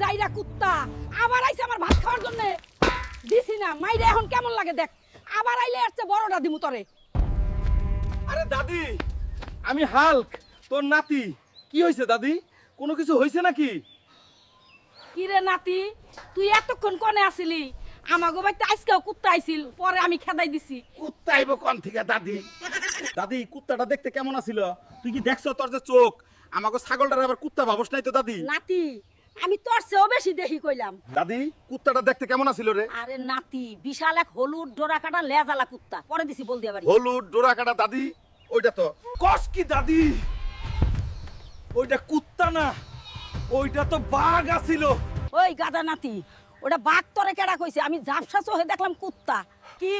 যাইরা কুত্তা। আবার আইছে আমার ভাত খাওয়ার জন্য। দিছি না মাইরে এখন কেমন লাগে দেখ। আবার আইলে আসছে বড়টা দিমু তরে। আরে দাদি আমি হাল্ক তোর নাতি। কি হয়েছে দাদি? কোনো কিছু হয়েছে নাকি? কিরে নাতি তুই এতক্ষণ কনে আসিলি? আমাগো বাড়িতে আজকেও কুত্তা আইছিল পরে আমি খেদাই দিছি। কুত্তা আইব কোন থেকে দাদি? দাদি কুত্তাটা দেখতে কেমন আছিল? তুই কি দেখছ তোর যে চোখ? আমাকে ছাগলটার আবার কুত্তা ভাবস নাই তো দাদি? নাতি আমি তোর চেয়েও বেশি দেখি কইলাম। দাদি কুত্তাটা দেখতে কেমন আছিল রে? আরে নাতি বিশাল এক হলুদ ডোরা কাটা লেজালা কুত্তা। পরে দিছি বল দিয়া বাড়ি। হলুদ ডোরা কাটা দাদি ওইটা তো। কস কি দাদি? ওইটা কুত্তা না ওইটা তো বাঘ আছিল। ওই গাদা নাতি ওটা বাঘ তরে কেডা কইছে? আমি ঝাপসা চোখে দেখলাম কুত্তা। কি?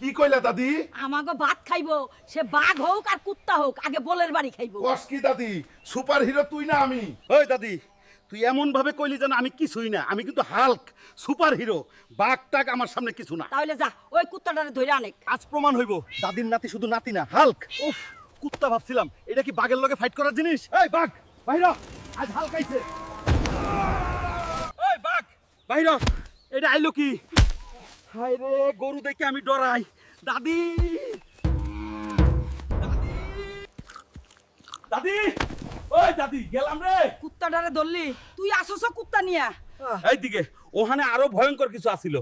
কি কইলা দাদি? আমাকে ভাত খাইবো সে বাঘ হোক আর কুত্তা হোক আগে বলের বাড়ি খাইবো। কস কি দাদি? সুপার হিরো তুই না আমি। ওই দাদি তুই এমন ভাবে কইলি যেন আমি কিছুই না আমি কিন্তু হাল্ক সুপার হিরো বাঘ টাক আমার সামনে কিছু না। তাহলে যা ওই কুত্তাটারে ধরে অনেক আজ প্রমাণ হইব দাদির নাতি শুধু নাতি না হাল্ক। উফ কুত্তা ভাবছিলাম এটা কি বাঘের লগে ফাইট করার জিনিস? এই বাঘ বাইরা আজ হাল্ক আইছে। এই বাঘ বাইরা এটা আইলো কি? হায় রে গরু দেখে আমি ডরাই। দাদি! দাদি! দাদি! ওই দাদি গেলাম রে। কুত্তাটারে ধরলি? তুই আসছ কুত্তা নিয়া। এইদিকে ওখানে আরও ভয়ঙ্কর কিছু আছিল